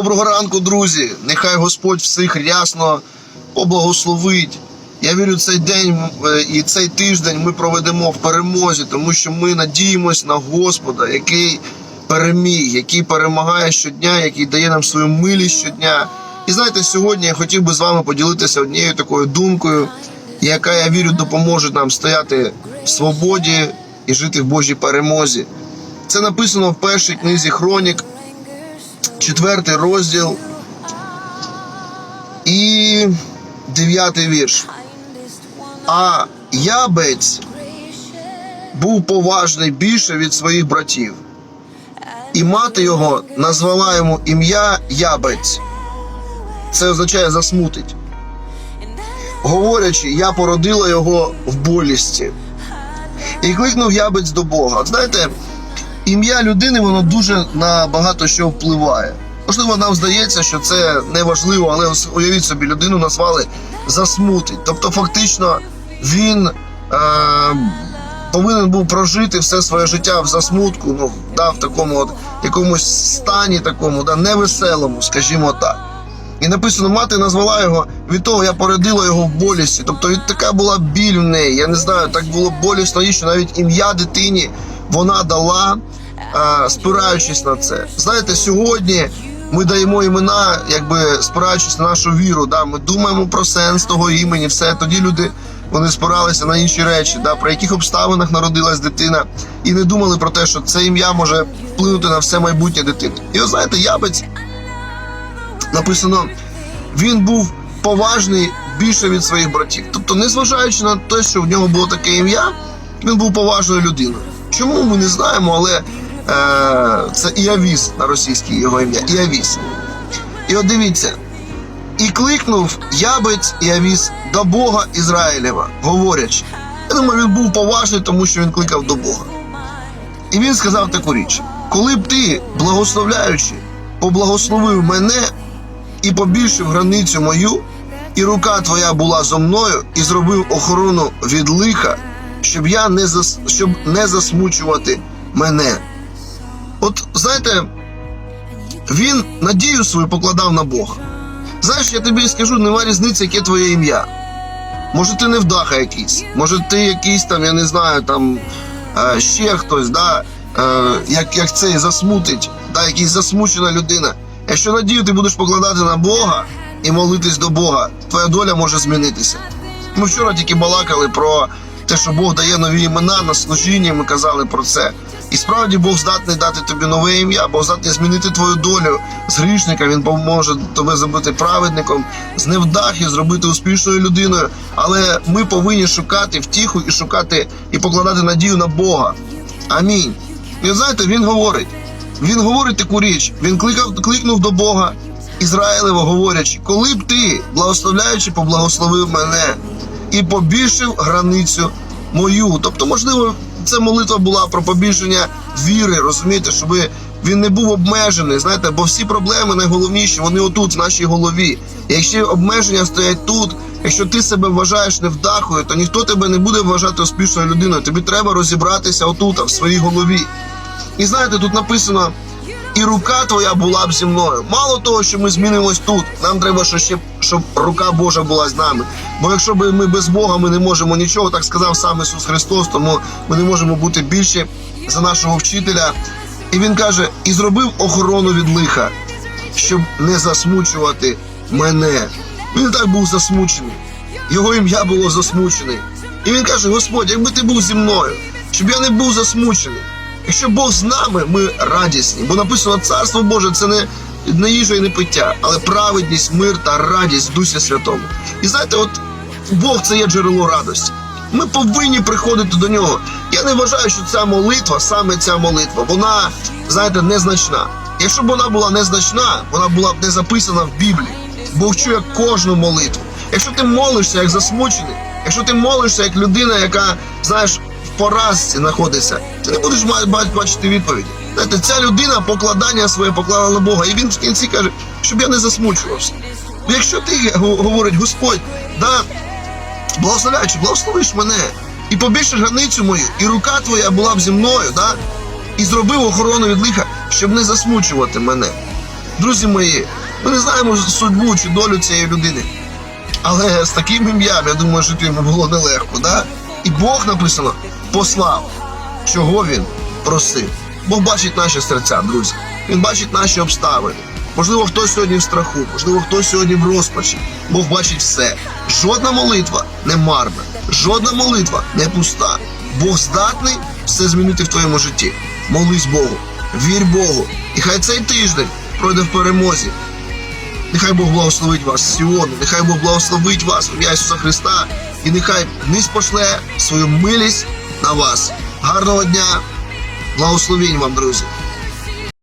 Доброго ранку, друзі! Нехай Господь всіх рясно поблагословить. Я вірю, цей день е, і цей тиждень ми проведемо в перемозі, тому що ми надіємось на Господа, який переміг, який перемагає щодня, який дає нам свою милість щодня. І знаєте, сьогодні я хотів би з вами поділитися однією такою думкою, яка я вірю допоможе нам стояти в свободі і жити в Божій перемозі. Це написано в першій книзі Хронік, четвертий розділ і дев'ятий вірш. А ябець був поважний більше від своїх братів, і мати його назвала йому ім'я Ябець. Це означає засмутить. Говорячи, я породила його в болісті. І кликнув ябець до Бога. Знаєте, ім'я людини воно дуже на багато що впливає. Можливо, нам здається, що це не важливо, але уявіть собі, людину назвали засмутить. Тобто, фактично, він е, повинен був прожити все своє життя в засмутку, ну, да, в такому от якомусь стані такому, да, невеселому, скажімо так. І написано, мати назвала його від того, я породила його в болісті. Тобто така була біль в неї. Я не знаю, так було болісно їй, що навіть ім'я дитині вона дала, спираючись на це. Знаєте, сьогодні ми даємо імена, якби спираючись на нашу віру. Да? Ми думаємо про сенс того імені, все. Тоді люди вони спиралися на інші речі, да? про яких обставинах народилась дитина, і не думали про те, що це ім'я може вплинути на все майбутнє дитини. І ви знаєте, ябець написано, він був поважний більше від своїх братів. Тобто, незважаючи на те, що в нього було таке ім'я, він був поважною людиною. Чому ми не знаємо, але е, це Іавіс на російській його ім'я. Іавіс. І от дивіться. І кликнув ябець Іавіс до Бога Ізраїлєва, говорячи. Я думаю, він був поважний, тому що він кликав до Бога. І він сказав таку річ: коли б ти, благословляючи, поблагословив мене і побільшив границю мою, і рука твоя була зо мною, і зробив охорону від лиха, щоб я не зас... щоб не засмучувати мене. От знаєте, він надію свою покладав на Бога. Знаєш, я тобі скажу, нема різниці, яке твоє ім'я. Може, ти невдаха якийсь, може, ти якийсь там, я не знаю, там е, ще хтось, да, е, як, як цей засмутить, да, якийсь засмучена людина. Якщо надію ти будеш покладати на Бога і молитись до Бога, твоя доля може змінитися. Ми вчора тільки балакали про те, що Бог дає нові імена на служінні, ми казали про це. І справді Бог здатний дати тобі нове ім'я, Бог здатний змінити твою долю з грішника. Він поможе тебе зробити праведником, з невдахи зробити успішною людиною. Але ми повинні шукати втіху і шукати і покладати надію на Бога. Амінь. І знаєте, він говорить. Він говорить таку річ. Він кликав, кликнув до Бога Ізраїлева, говорячи, коли б ти, благословляючи, поблагословив мене і побільшив границю мою. Тобто, можливо, ця молитва була про побільшення віри, розумієте, щоб він не був обмежений. Знаєте, бо всі проблеми найголовніші, вони отут, в нашій голові. І якщо обмеження стоять тут, якщо ти себе вважаєш невдахою, то ніхто тебе не буде вважати успішною людиною. Тобі треба розібратися отут, в своїй голові. І знаєте, тут написано. І рука твоя була б зі мною. Мало того, що ми змінимось тут. Нам треба, що ще щоб рука Божа була з нами. Бо якщо б ми без Бога ми не можемо нічого, так сказав сам Ісус Христос, тому ми не можемо бути більше за нашого вчителя. І він каже: і зробив охорону від лиха, щоб не засмучувати мене. Він так був засмучений. Його ім'я було засмучений. І він каже: Господь, якби ти був зі мною, щоб я не був засмучений. Якщо Бог з нами, ми радісні. Бо написано, царство Боже це не, не їжа і не пиття, але праведність, мир та радість в Дусі Святому. І знаєте, от Бог це є джерело радості. Ми повинні приходити до нього. Я не вважаю, що ця молитва, саме ця молитва, вона, знаєте, незначна. Якщо б вона була незначна, вона була б не записана в Біблії. Бог чує кожну молитву. Якщо ти молишся як засмучений, якщо ти молишся як людина, яка, знаєш, поразці знаходиться, ти не будеш бачити відповіді. Знаєте, ця людина покладання своє поклала на Бога, і він в кінці каже, щоб я не засмучувався. Якщо ти го- говорить, Господь, да, благословляючи, благословиш мене, і побільшиш границю мою, і рука твоя була б зі мною, да, і зробив охорону від лиха, щоб не засмучувати мене. Друзі мої, ми не знаємо судьбу чи долю цієї людини. Але з таким ім'ям, я думаю, жити йому було нелегко, да? І Бог написано послав, чого він просив. Бог бачить наші серця, друзі. Він бачить наші обставини. Можливо, хтось сьогодні в страху, можливо, хтось сьогодні в розпачі. Бог бачить все. Жодна молитва не марна, жодна молитва не пуста. Бог здатний все змінити в твоєму житті. Молись Богу, вір Богу. І хай цей тиждень пройде в перемозі. Нехай Бог благословить вас Сіону, нехай Бог благословить вас ім'я Ісуса Христа, і нехай низ пошле свою милість на вас. Гарного дня, благословінь вам, друзі!